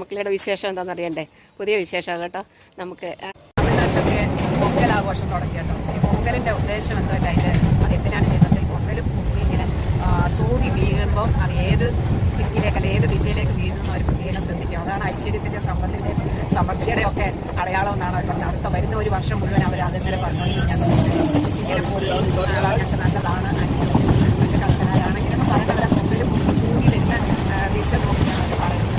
മക്കളുടെ വിശേഷം എന്താണെന്ന് അറിയണ്ടേ പുതിയ വിശേഷം കേട്ടോ. നമുക്ക് തമിഴ്നാട്ടിലൊക്കെ പൊങ്കൽ ആഘോഷം തുടങ്ങി ഈ പൊങ്കലിന്റെ ഉദ്ദേശം എന്താ അത് എന്തിനാണ് ചെയ്യുന്നത്? പൊങ്കൽ പൊങ്ങി ഇങ്ങനെ ആ, തൂങ്ങി വീഴുമ്പോൾ അത് ഏത് ദിക്കിലേക്ക് അല്ലെങ്കിൽ ഏത് ദിശയിലേക്ക് വീഴുന്നു അവർ പ്രത്യേകം ശ്രദ്ധിക്കും. അതാണ് ഐശ്വര്യത്തിന്റെ സമ്പത്തിന്റെ സമൃദ്ധിയുടെ ഒക്കെ അടയാളം എന്നാണ് അവർ പറഞ്ഞത്. അടുത്ത വരുന്ന ഒരു വർഷം മുഴുവൻ അവർ അതിങ്ങനെ പറഞ്ഞു? ഇങ്ങനെ പോകും അങ്ങനത്തെ നല്ലതാണ്. മറ്റു കൽപ്പനയാണ് ഇങ്ങനെ പല പൊങ്കലും തൂങ്ങി വരുന്ന ദിശ നോക്കിയാണ് അവർ പറയുന്നത്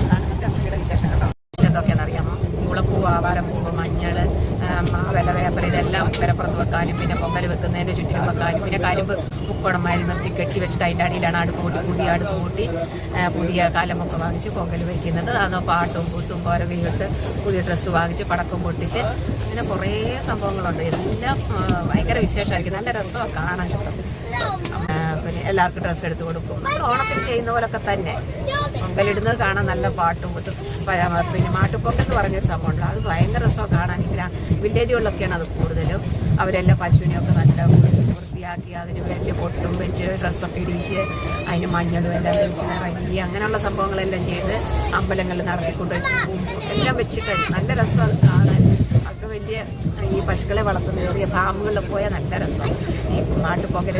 അതാണ് ഇന്നത്തെ അമ്മയുടെ വിശേഷം കേട്ടോ എന്തൊക്കെയാണെന്ന് അറിയാമോ മുളപ്പൂ ആവാരം പൂവ് മഞ്ഞൾ മാവല വേപ്പല ഇതെല്ലാം വിലപ്പുറത്ത് വെക്കാനും പിന്നെ പൊങ്കൽ വെക്കുന്നതിന്റെ ചുറ്റിനും വെക്കാനും പിന്നെ കരിമ്പ് മുക്കോണന്മാർ നിർത്തി കെട്ടി വെച്ചിട്ട് അതിന്റെ അടുപ്പ് കൂട്ടി പുതിയ അടുപ്പ് കൂട്ടി പുതിയ കാലമൊക്കെ വാങ്ങിച്ച് പൊങ്കൽ വയ്ക്കുന്നത് അതോ പാട്ടും കൂട്ടും കോരവിയിട്ട് പുതിയ ഡ്രസ്സ് വാങ്ങിച്ച് പടക്കം പൊട്ടിച്ച് അങ്ങനെ കുറേ സംഭവങ്ങളുണ്ട്. എല്ലാം ഭയങ്കര വിശേഷമായിരിക്കും. നല്ല രസമാണ് കാണാൻ. പിന്നെ എല്ലാവർക്കും ഡ്രസ്സ് എടുത്ത് കൊടുക്കും. ഓണത്തിൽ ചെയ്യുന്ന പോലൊക്കെ തന്നെ. പൊങ്കലിടുന്നത് കാണാൻ നല്ല പാട്ടും പിന്നെ മാട്ടുപ്പൊങ്കൽ എന്ന് പറഞ്ഞ സംഭവമുണ്ട്. അത് ഭയങ്കര രസമാണ് കാണാൻ. ഇങ്ങനെ വില്ലേജുകളിലൊക്കെയാണ് അത് കൂടുതലും. അവരെല്ലാം പശുവിനെയൊക്കെ നല്ല വൃത്തിയാക്കി അതിന് വലിയ പൊട്ടും വെച്ച് ഡ്രസ്സൊക്കെ ഇടിച്ച് അതിന് മഞ്ഞളും എല്ലാം വെച്ച് നിറങ്ങി അങ്ങനെയുള്ള സംഭവങ്ങളെല്ലാം ചെയ്ത് അമ്പലങ്ങളിൽ നടത്തിക്കൊണ്ട് എല്ലാം വെച്ചിട്ട് നല്ല രസമാണ് കാണാൻ. അതൊക്കെ വലിയ ഈ പശുക്കളെ വളർത്തുന്ന ചെറിയ ഫാമുകളിൽ പോയാൽ നല്ല രസം. ഈ മാട്ടുപൊങ്കൽ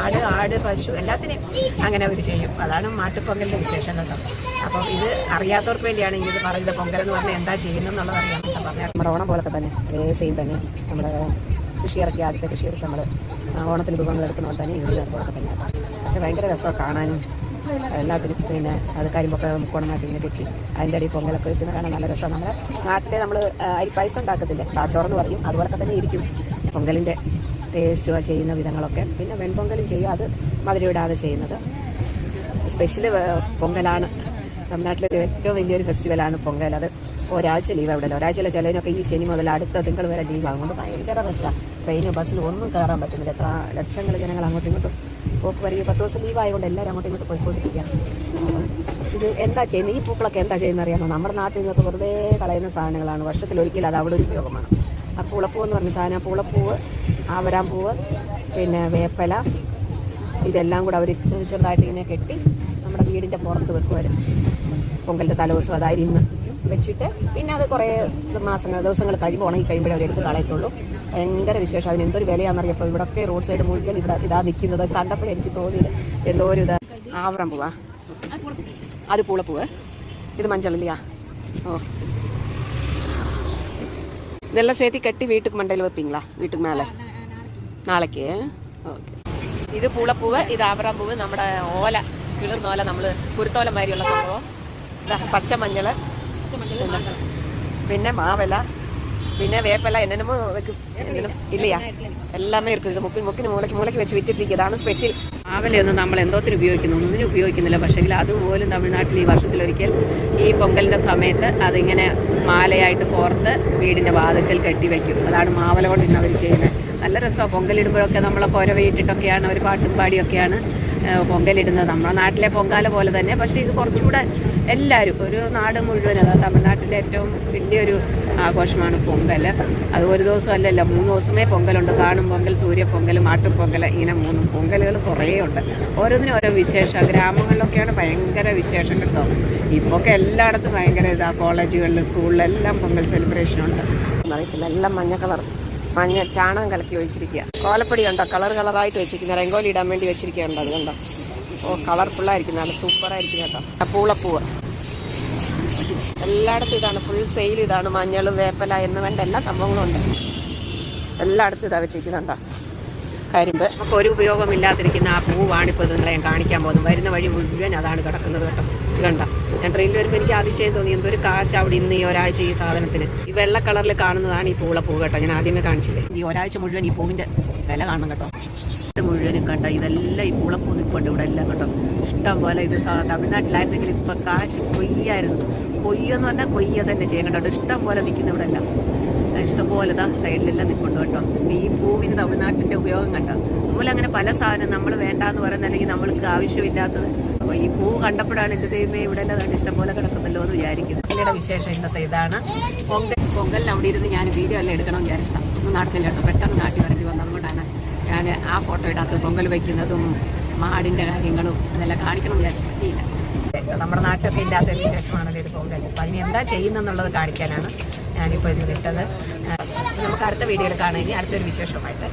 ആട് ആട് പശു എല്ലാത്തിനെയും അങ്ങനെ അവർ ചെയ്യും. അതാണ് മാട്ടുപൊങ്കലിന്റെ വിശേഷം കേട്ടോ. അപ്പം ഇത് അറിയാത്തവർക്ക് വേണ്ടിയാണ് ഇത് പറയുന്നത്. പൊങ്കൽ എന്ന് പറഞ്ഞാൽ എന്താ ചെയ്യുന്നതെന്നുള്ളത് വേണ്ടി പറഞ്ഞാൽ നമ്മുടെ ഓണം പോലൊക്കെ തന്നെ. അതേ സെയിം തന്നെ. നമ്മുടെ കൃഷി ഇറക്കി ആദ്യത്തെ കൃഷി എടുത്ത് നമ്മൾ ഓണത്തിന് വിഭവങ്ങൾ എടുക്കുന്ന തന്നെ ഇത് പോലൊക്കെ തന്നെ പക്ഷെ ഭയങ്കര രസമാണ് കാണാനും. എല്ലാത്തിനും പിന്നെ അത് കരിമ്പൊക്കെ മുക്കോണമായിട്ട് ഇങ്ങനെ കെട്ടി. അതിന്റെ അടി പൊങ്കലൊക്കെ വെക്കുന്ന കാണാൻ നല്ല രസമാണ്. നമ്മുടെ നാട്ടിലെ നമ്മൾ അരിപ്പായസം ഉണ്ടാക്കത്തില്ലേ? കാച്ചോറെന്ന് പറയും. അതുപോലൊക്കെ തന്നെ ഇരിക്കും. പൊങ്കലിന്റെ ടേസ്റ്റ് ചെയ്യുന്ന വിധങ്ങളൊക്കെ. പിന്നെ വെൺപൊങ്കലും ചെയ്യും. അത് മധുര ഇടാതെ ചെയ്യുന്നത്. സ്പെഷ്യൽ പൊങ്കലാണ്. തമിഴ്നാട്ടിലെ ഏറ്റവും വലിയൊരു ഫെസ്റ്റിവലാണ് പൊങ്കൽ. അത് ഒരാഴ്ച ലീവ് അവിടെ ഒരാഴ്ചയിലെ ചിലതിനൊക്കെ ഈ ശനി മുതൽ അടുത്ത തിങ്കൾ വരെ ലീവ് അതുകൊണ്ട് ഭയങ്കര പ്രശ്നമാണ് ട്രെയിനും ബസ്സിലും ഒന്നും കയറാൻ പറ്റുന്നില്ല. എത്ര ലക്ഷങ്ങൾ ജനങ്ങൾ അങ്ങോട്ടും ഇങ്ങോട്ടും പോക്ക് വരിക പത്ത് ദിവസം ലീവ് ആയതുകൊണ്ട് എല്ലാവരും അങ്ങോട്ടും ഇങ്ങോട്ടും പോയിക്കൊണ്ടിരിക്കുകയാണ് ഇത് എന്താ ചെയ്യുന്നത് ഈ പൂക്കളൊക്കെ എന്താ ചെയ്യുന്നത് അറിയാമോ? നമ്മുടെ നാട്ടിൽ നിന്നൊക്കെ വെറുതെ കളയുന്ന സാധനങ്ങളാണ്. വർഷത്തിൽ ഒരിക്കലും അത് അവിടെ ഉപയോഗമാണ് ആ പുളപ്പൂ എന്ന് പറഞ്ഞ സാധനം പുളപ്പൂവ് ആവരാൻ പൂവ് പിന്നെ വേപ്പല ഇതെല്ലാം കൂടെ അവർ ചെറുതായിട്ട് ഇങ്ങനെ കെട്ടി നമ്മുടെ വീടിന്റെ പുറത്ത് വെക്കുവരും പൊങ്കലിന്റെ തലേദിവസം അതായിരുന്നു. വെച്ചിട്ട് പിന്നെ അത് കുറേ മാസങ്ങൾ ദിവസങ്ങൾ കഴിയുമ്പോൾ ഉണങ്ങി കഴിയുമ്പോഴേ അവർ എടുത്ത് കളയത്തുള്ളൂ ഭയങ്കര വിശേഷം അതിന് എന്തൊരു വിലയാണെന്നറിയപ്പോൾ ഇവിടൊക്കെ റോഡ് സൈഡ് മുഴുവൻ ഇവിടെ ഇതാ നിൽക്കുന്നത് കണ്ടപ്പോഴേ എനിക്ക് തോന്നിയത് എന്തോ ഒരു ഇതാ ആവറം പൂവാ അത് പൂളപ്പൂവ് ഇത് മഞ്ചളില്ലയാ ഓ ഇതെല്ലാം சேர்த்து கட்டி வீட்டுக்கு மண்டையில் வைப்பீங்களா வீட்டுக்கு மேலே നാളേക്ക് ഓക്കെ ഇത് പൂളപ്പൂവ് ഇത് ആവറാപ്പൂവ് നമ്മുടെ ഓല കിളിർന്ന ഓല നമ്മൾ കുരുത്തോല മാതിരിയുള്ള സംഭവം ഇതാ പച്ചമഞ്ഞൾ പിന്നെ മാവല പിന്നെ വേപ്പല എന്നോ വെക്കും. എന്നനും ഇല്ലയാ എല്ലാമേ ഇരിക്കും. ഇത് മുക്കിന് മുക്കിന് മൂലയ്ക്ക് മൂലയ്ക്ക് വെച്ച് വിറ്റിട്ടിരിക്കും ഇതാണ് സ്പെഷ്യൽ മാവലയൊന്നും നമ്മൾ എന്തോത്തിന് ഉപയോഗിക്കുന്നു? ഒന്നിനും ഉപയോഗിക്കുന്നില്ല. പക്ഷേങ്കിൽ അതുപോലും തമിഴ്നാട്ടിൽ ഈ വർഷത്തിലൊരിക്കൽ ഈ പൊങ്കലിന്റെ സമയത്ത് അതിങ്ങനെ മാലയായിട്ട് പുറത്ത് വീടിന്റെ വാതിക്കൽ കെട്ടി വയ്ക്കും അതാണ് മാവല കൊണ്ട് ഇന്ന് അവർ ചെയ്യുന്നത് നല്ല രസമാണ് പൊങ്കലിടുമ്പോഴൊക്കെ നമ്മളെ കുരവയിട്ടിട്ടൊക്കെയാണ് ഒരു പാട്ടും പാടിയൊക്കെയാണ് പൊങ്കലിടുന്നത്. നമ്മുടെ നാട്ടിലെ പൊങ്കാല പോലെ തന്നെ. പക്ഷേ ഇത് കുറച്ചുകൂടെ എല്ലാവരും ഒരു നാട് മുഴുവൻ അതായത് തമിഴ്നാട്ടിലെ ഏറ്റവും വലിയൊരു ആഘോഷമാണ് പൊങ്കൽ അത് ഒരു ദിവസം അല്ലല്ല മൂന്ന് ദിവസമേ പൊങ്കലുണ്ട്. കാണും പൊങ്കൽ സൂര്യപ്പൊങ്കൽ മാട്ടുപൊങ്കൽ ഇങ്ങനെ മൂന്ന് പൊങ്കലുകൾ കുറേ ഉണ്ട്. ഓരോന്നിനും ഓരോ വിശേഷം ഗ്രാമങ്ങളിലൊക്കെയാണ് ഭയങ്കര വിശേഷം കേട്ടോ. ഇപ്പോൾ ഒക്കെ എല്ലായിടത്തും ഭയങ്കര ഇതാ കോളേജുകളിൽ സ്കൂളിലെല്ലാം പൊങ്കൽ സെലിബ്രേഷൻ ഉണ്ട്. അറിയത്തില്ല എല്ലാം മഞ്ഞ കളർ മഞ്ഞ ചാണകം കലക്കി വെച്ചിരിക്കുക. കോലപ്പൊടി ഉണ്ടോ കളർ കളറായിട്ട് വെച്ചിരിക്കുന്ന രംഗോലി ഇടാൻ വേണ്ടി വെച്ചിരിക്കുകയാണ് അതുകൊണ്ടോ കണ്ടോ? ഓ കളർഫുള്ളായിരിക്കും നല്ല സൂപ്പറായിരിക്കും കേട്ടോ. പൂളപ്പൂവ്. എല്ലായിടത്തും ഇതാണ്. ഫുൾ സെയിൽ ഇതാണ്. മഞ്ഞളും വേപ്പല എന്ന് വേണ്ട എല്ലാ സംഭവങ്ങളും ഉണ്ട്. എല്ലായിടത്തും ഇതാ വെച്ചിരിക്കുന്നുണ്ടോ? കരിമ്പ്. അപ്പോൾ ഒരു ഉപയോഗമില്ലാതിരിക്കുന്ന ആ പൂവാണിപ്പോൾ ഇപ്പോൾ നിങ്ങളെ ഞാൻ കാണിക്കാൻ പോകുന്നത്. വരുന്ന വഴി മുഴുവൻ അതാണ് കിടക്കുന്നത് കേട്ടോ. കണ്ട? ഞാൻ ട്രെയിനിൽ വരുമ്പോൾ എനിക്ക് അതിശയം തോന്നി. എന്തൊരു കാശ് അവിടെ ഇന്ന് ഈ ഒരാഴ്ച ഈ സാധനത്തിന്. ഈ വെള്ള കളറിൽ കാണുന്നതാണ് ഈ പൂളപ്പൂ കേട്ടോ. ഞാൻ ആദ്യമേ കാണിച്ചില്ലേ? ഈ ഒരാഴ്ച മുഴുവൻ ഈ പൂവിന്റെ വില കാണണം കേട്ടോ. മുഴുവനും കണ്ട? ഇതെല്ലാം ഈ പൂളപ്പൂ നിൽപ്പുണ്ട് ഇവിടെ എല്ലാം കേട്ടോ ഇഷ്ടം പോലെ ഇത് തമിഴ്നാട്ടിലായിരുന്നെങ്കിൽ ഇപ്പം കാശ് കൊയ്യായിരുന്നു. കൊയ്യെന്ന് പറഞ്ഞാൽ കൊയ്യ തന്നെ ചെയ്യാൻ കേട്ടോ ഇഷ്ടം പോലെ നിൽക്കുന്ന ഇവിടെ എല്ലാം. ഇഷ്ടംപോലെ ഇതാ സൈഡിലെല്ലാം നിൽപ്പുണ്ട് കേട്ടോ. ഈ പൂവിന് തമിഴ്നാട്ടിന്റെ ഉപയോഗം കണ്ടോ? അതുപോലെ അങ്ങനെ പല സാധനം നമ്മൾ വേണ്ടാന്ന് പറയുന്ന അല്ലെങ്കിൽ നമ്മൾക്ക് ആവശ്യമില്ലാത്തത്. അപ്പോൾ ഈ പൂ കണ്ടപ്പോഴാണ് എന്റെ ദൈവമേ ഇവിടെ എല്ലാം കണ്ട് ഇഷ്ടംപോലെ കിടക്കുന്നല്ലോ എന്ന് വിചാരിക്കുന്നത് ഇതിന്റെ വിശേഷം ഇന്നത്തെ ഇതാണ്. പൊങ്കൽ പൊങ്കലിന് അവിടെ ഇരുന്ന് ഞാൻ വീഡിയോ എല്ലാം എടുക്കണം വിചാരിച്ചിട്ടാണ് ഒന്നും നടക്കില്ല കേട്ടോ. പെട്ടെന്ന് നാട്ടിൽ വരേണ്ടി വന്നതുകൊണ്ടാണ് ഞാൻ ആ ഫോട്ടോ ഇടാത്ത പൊങ്കൽ വയ്ക്കുന്നതും മാടിന്റെ കാര്യങ്ങളും അതെല്ലാം കാണിക്കണം എന്ന് വിചാരിച്ചു പറ്റിയില്ല കാറ്റൊക്കെ ഇല്ലാത്ത ഒരു വിശേഷമാണല്ലോ ഇത് പൊങ്കൽ അപ്പം അതിന് എന്താ ചെയ്യുന്നെന്നുള്ളത് കാണിക്കാനാണ് ഞാനിപ്പോൾ ഇത് വിട്ടത്. നമുക്ക് അടുത്ത വീഡിയോയിൽ കാണുകയും അടുത്തൊരു വിശേഷമായിട്ട്